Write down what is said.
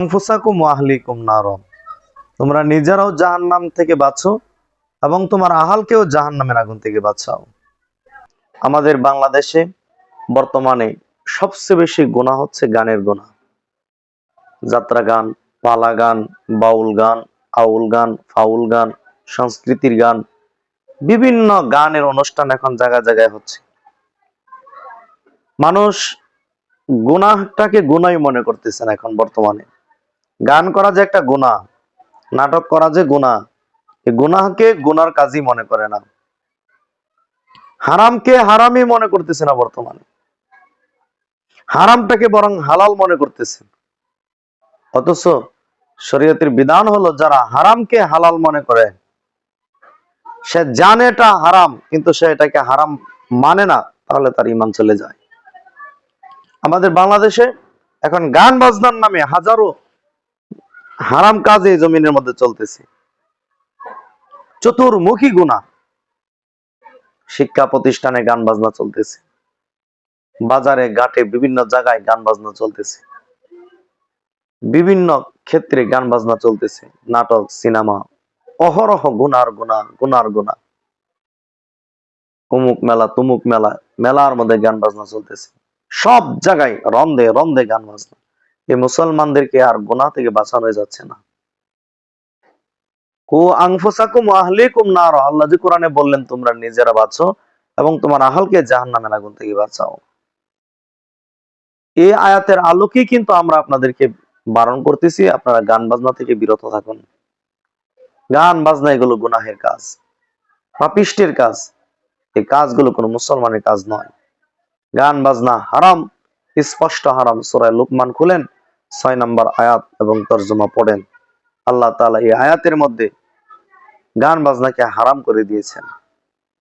আনফুসাকুম ওয়া আহলিকুম নার তোমরা নিজেরাও জাহান্নাম থেকে বাঁচো এবং তোমার আহালকেও জাহান্নামের আগুন থেকে বাঁচাও। আমাদের বাংলাদেশে বর্তমানে সবচেয়ে বেশি গোনা হচ্ছে গানের গোনা যাত্রা গান, পালা গান, বাউল গান, আউল গান, ফাউল গান, সংস্কৃতির গান, বিভিন্ন গানের অনুষ্ঠান এখন জায়গায় জায়গায় হচ্ছে। মানুষ গুনাহটাকে গুনাই মনে করতেছেন এখন বর্তমানে। গান করা যে একটা গুনাহ নাটক করা যে গুনাহ এই গুনার কাজই মনে করে না। হারামকে হারামই মনে করতেছে না বর্তমানে। হারামটাকে বরং হালাল মনে করতেছে। অথচ শরীয়তের বিধান হলো, যারা হারামকে হালাল মনে করে, সে জানে এটা হারাম, কিন্তু সে এটাকে হারাম মানে না, তাহলে তার ইমান চলে যায়। আমাদের বাংলাদেশে এখন গান বাজনার নামে হাজারো হারাম কাজ এই জমিনের মধ্যে চলতেছে। চতুর্মুখী গুণা শিক্ষা প্রতিষ্ঠানে গান বাজনা চলতেছে। বাজারে, ঘাটে, বিভিন্ন জায়গায় গান বাজনা চলতেছে। বিভিন্ন ক্ষেত্রে গান বাজনা চলতেছে। নাটক, সিনেমা, অহরহ গুনার গুণা গুনার গুণা অমুক মেলা, তুমুক মেলা, মেলার মধ্যে গান বাজনা চলতেছে। সব জায়গায় রন্ধে রন্ধে গান বাজনা এই মুসলমানদেরকে আর গুনাহ থেকে বাঁচানো যাচ্ছে না। কু আংফুসাকুম ওয়া আহলিকুম নার। আল্লাহ যে কোরআনে বললেন, তোমরা নিজেরা বাঁচো এবং তোমার আহলকে জাহান্নামের আগুন থেকে বাঁচাও। এই আয়াতের আলোকেই কিন্তু আমরা আপনাদেরকে বারণ করতেছি। আপনারা গান বাজনা থেকে বিরত থাকুন। গান বাজনা এগুলো গুনাহের কাজ, পাপিষ্টের কাজ। এই কাজগুলো কোনো মুসলমানের কাজ নয়। গান বাজনা হারাম, স্পষ্ট হারাম। সূরা লোকমান খুলেন ছয় নম্বর আয়াত এবং তর্জমা পড়েন। আল্লাহ তালা এই আয়াতের মধ্যে গান বাজনাকে হারাম করে দিয়েছেন।